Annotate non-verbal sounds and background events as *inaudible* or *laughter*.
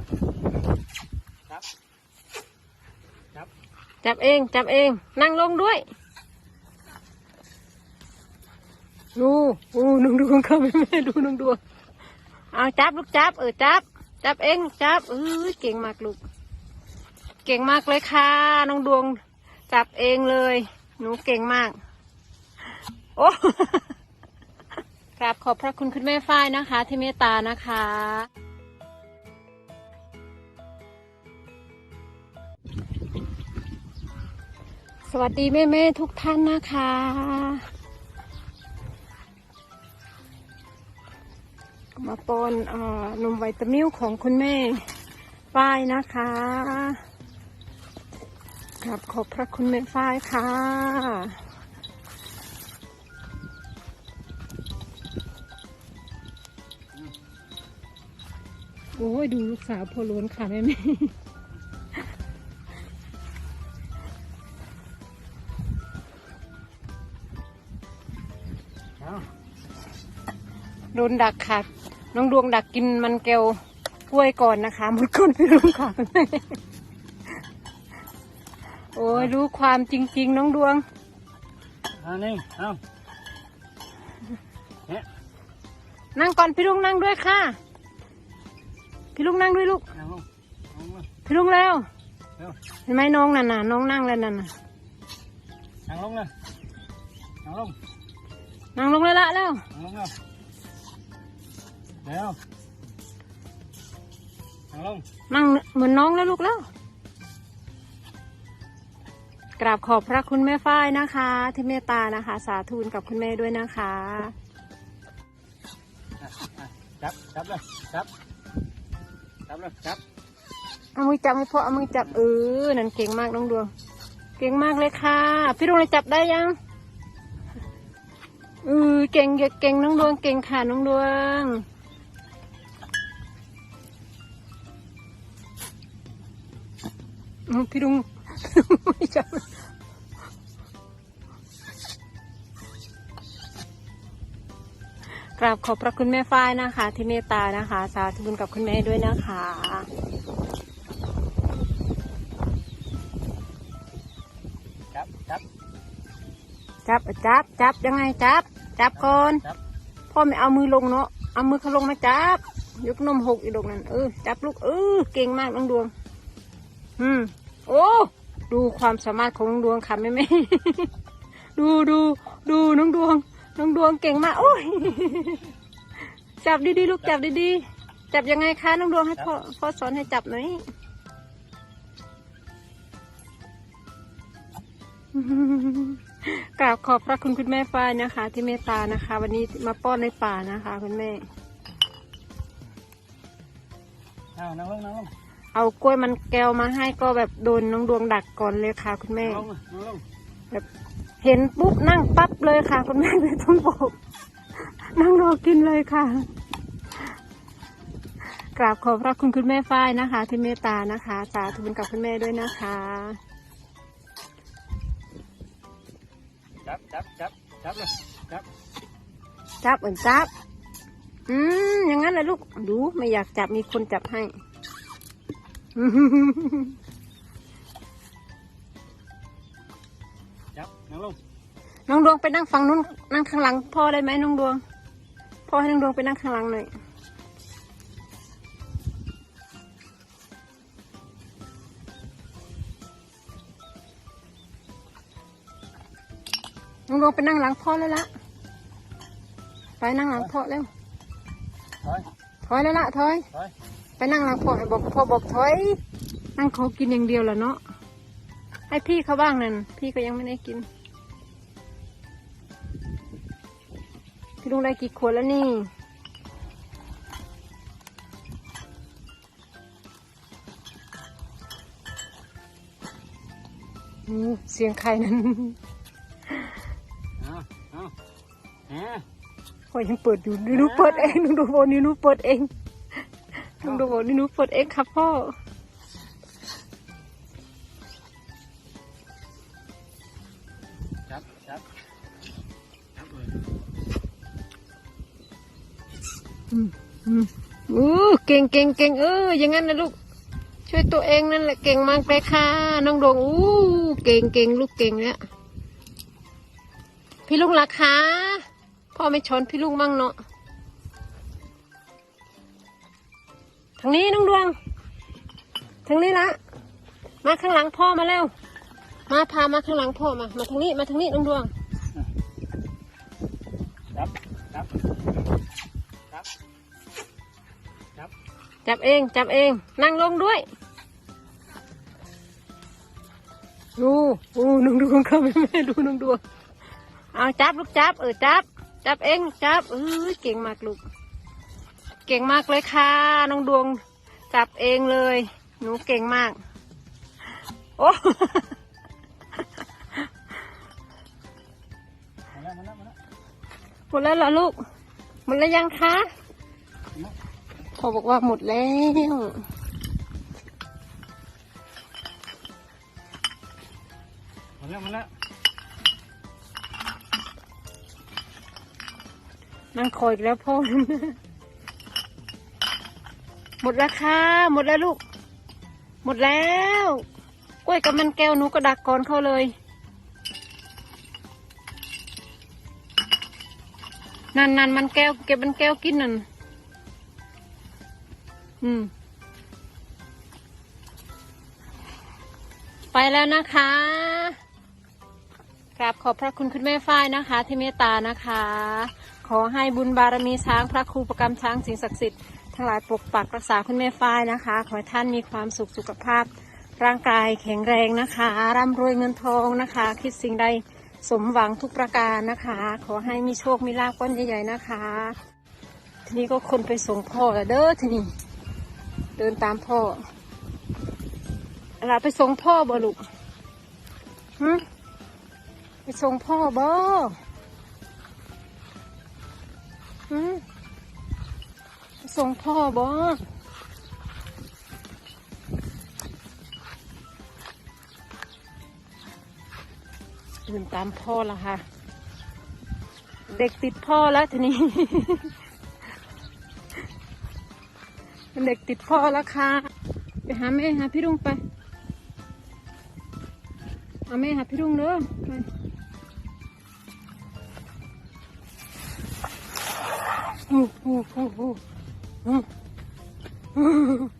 จับ จับ จับ จับเอง จับเอง นั่งลงด้วย ดูอู้น้องดวงเข้าไปแม่ดูน้องดวงเอาจับลูกจับ เออจับ จับเอง จับเออเก่งมากลูก เก่งมากเลยค่ะน้องดวง จับเองเลย หนูเก่งมาก โอ้กราบขอบพระคุณคุณแม่ฝ้ายนะคะ ที่เมตตานะคะ สวัสดีแม่แม่ทุกท่านนะคะ มาปอนอนมไวตามิลของคุณแม่ฝ้ายนะคะครับขอบพระคุณแม่ฝ้ายค่ะ โอ้ยดูลูกสาวพอล้วนค่ะแม่แม่ ดนดักค่ะ น้องดวงดักกินมันแก้วกล้วยก่อนนะคะหมดก้นไปรุงค่ะ โอ้ยรู้ความจริง ๆ น้องดวงเอานี่เอาเนี่ยนั่งก่อนพี่ลุงนั่งด้วยค่ะ พี่ลุงนั่งด้วยลูกนั่งลงนั่งลงพี่ลุงแล้ว เร็วเห็นไหมน้องนั่นน่ะน้องนั่งแล้วนั่นน่ะนั่งลงเลยนั่งลงนั่งลงเลยละแล้วนั่งลงเร็ว เร็วนั่งลงนั่งเหมือนน้องแล้วลูกแล้ว กราบขอบพระคุณแม่ฝ้ายนะคะ ที่เมตตานะคะ สาธุกับคุณแม่ด้วยนะคะอะอะจับจับเลยจับจับเลยจับเอามือจับให้พ่อเอามือจับเออนั่นเก่งมากน้องดวง เก่งมากเลยค่ะ พี่ดวงเลยจับได้ยังเออเก่งเยอะเก่งน้องดวงเก่งค่ะน้องดวง พี่ดวงไม่จับกราบขอบพระคุณแม่ฝ้ายนะคะ ที่เมตตานะคะ สาธุบุญกับคุณแม่ด้วยนะคะจับจับจับจับจับยังไงจับ จับก่อนจับพ่อไม่เอามือลงเนาะเอามือเขาลงมาจับยกนมหกอีดอกนั่นเออจับลูกเออเก่งมากน้องดวง อืม โอ้ ดูความสามารถของน้องดวงค่ะแม่แม่ดูดูดูน้องดวง น้องดวงเก่งมาก โอ้ย จับดีๆลูกจับดีๆ จับยังไงคะน้องดวงให้พ่อพ่อสอนให้จับหน่อยกราบขอบพระคุณคุณแม่ฝ้ายนะคะ ที่เมตตานะคะ วันนี้มาป้อนในป่านะคะ คุณแม่เอานั่งลงนั่งลง เอากล้วยมันแก้วมาให้ก็แบบโดนน้องดวงดักก่อนเลยค่ะ คุณแม่นั่งลงนั่งลงแบบเห็นปุ๊บนั่งปั๊บเลยค่ะ คุณแม่ไม่ต้องบอกนั่งรอกินเลยค่ะ กราบขอบพระคุณคุณแม่ฝ้ายนะคะ ที่เมตตานะคะ สาธุบุญกับคุณแม่ด้วยนะคะ จับจับจับจับเลยจับจับเหมือนจับ อืมอย่างนั้นเลยลูก ดูไม่อยากจับมีคนจับให้ จับนั่งลงน้องดวงไปนั่งฝั่งนู้นนั่งข้างหลังพ่อได้ไหมน้องดวงพ่อให้น้องดวงไปนั่งข้างหลังหน่อยน้องดวงไปนั่งหลังพ่อแล้วละไปนั่งหลังพ่อเร็วถอยถอยแล้วละถอยถอย ไปนั่งหลังพ่อบอกพ่อบอกถอยนั่งขอกินอย่างเดียวละเนาะให้พี่เขาบ้างนั่นพี่ก็ยังไม่ได้กินพี่ลุงได้กี่ขวดแล้วนี่อืมเสียงใครนั้นเอาเอาแหมพอยังเปิดอยู่นี่หนูเปิดเองหนูดูบอกนี่หนูเปิดเอง หนูดูบอกนี่หนูเปิดเองครับพ่อจับจับจับเลยอืมอืมอู้เก่งเก่งเก่งเอออย่างนั้นนะลูก ช่วยตัวเองนั่นแหละเก่งมากเลยค่ะ น้องดวงอู้เก่งเก่งลูกเก่งเนี่ยพี่ลุงราคาพ่อไม่ชนพี่ลุงมั่งเนาะ ทางนี้น้องดวงทางนี้ละมาข้างหลังพ่อมาแล้วมาพามาข้างหลังพ่อมา มาทางนี้มาทางนี้น้องดวงจับจับจับจับจับเองจับเอง นั่งลงด้วยดูอู้น้องดวงเข้าไปแม่ดูน้องดวงเอาจับลูกจับเออจับ จับเองลูกจับเออเก่งมากลูก เก่งมากเลยค่ะ น้องดวงจับเองเลย หนูเก่งมาก โอ้มาแล้วมาแล้วมาแล้วหมดแล้วเหรอลูก หมดแล้วยังคะพ่อบอกว่าหมดแล้วมาแล้วมาแล้วนั่งคอยอีกแล้วพ่อ หมดแล้วค่ะ หมดแล้วลูก หมดแล้วกล้วยกับมันแก้วหนูก็ดักก่อนเขาเลย นั่นนั่นมันแก้ว เก็บมันแก้วกินนั่น อืม ไปแล้วนะคะ กราบขอบพระคุณคุณแม่ฝ้ายนะคะ ที่เมตตานะคะ ขอให้บุญบารมีช้างพระครูประกรรมช้างสิ่งศักดิ์สิทธิ์ ทั้งหลายปกปักรักษาคุณแม่ฝ้ายนะคะ ขอให้ท่านมีความสุขสุขภาพ ร่างกายแข็งแรงนะคะ ร่ำรวยเงินทองนะคะ คิดสิ่งใดสมหวังทุกประการนะคะ ขอให้มีโชคมีลาภก้อนใหญ่ๆนะคะ ทีนี้ก็คนไปส่งพ่อแล้วเด้อทีนี้เดินตามพ่ออะไรไปส่งพ่อบ่ลูกหึไปส่งพ่อบ่หึ ส่งพ่อบ่เดินตามพ่อละค่ะ เด็กติดพ่อแล้วทีนี้เป็นเด็กติดพ่อแล้วค่ะ ไปหาแม่หาพี่รุ่งไปหาแม่หาพี่รุ่งเด้อไปโอ้โห Mm. mm. *laughs*